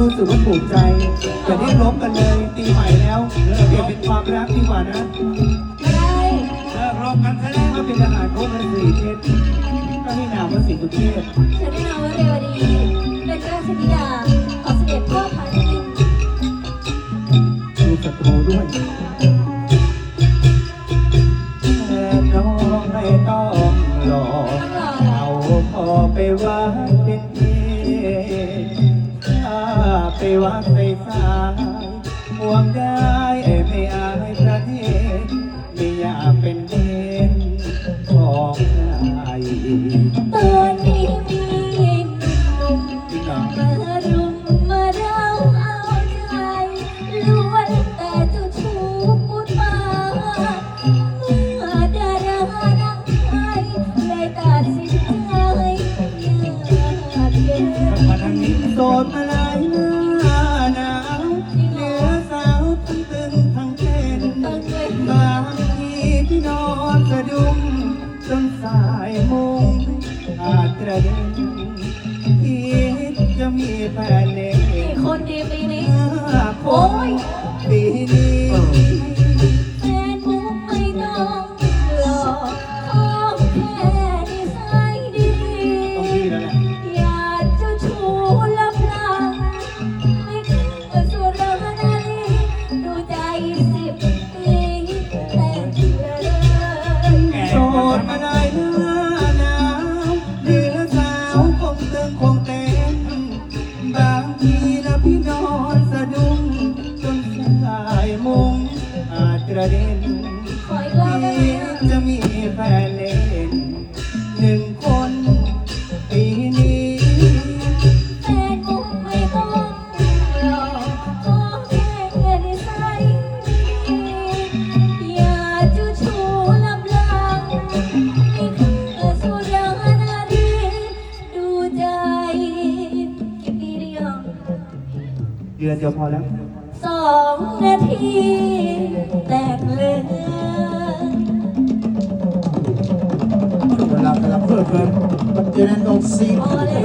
รู้สึกว่าถูกใจอย่าได้ลบกันเลยปีใหม่แล้วเปลี่ยนเป็นความรักดีกว่านะไม่ได้เลิกรบกันซะแล้วถ้าเป็นทหารพบกันสี่เทศก็ให้นามว่าสี่ตุเทศฉันได้นามว่าเรวดีเป็นราชธิดาของเสด็จพ่อพานินมีศัตรูด้วย วัดไปสายห่วงได้ไม่อายประเทศไม่อยากเป็นเด่นของใครตอนนี้มีหนุ่มจริงเหรอมารุมมาเร้าเอาใจล้วนแต่เจ้าชู้พูดมาเมื่อดาราดังไทยเลยตัดสินใจอยากเย็นมาทางนี้โสดมาหลา จนสายมุงอาจกระเด็นคิดจะมีแฟนเล็มีกคนดีปีนี้เมื่อคงปีนี้ อาจกระเด็นที่จะมีแฟนเล่นหนึ่งคนปีนี้แฟนมุกไม่ต้องหลอกขอแค่นิสัยดีอย่าเจ้าชู้ลับหลังไม่คือสุรานารีดูใจกี่ปีเดียวเดือนเดียวพอแล้วสองนาที ช่วงเวล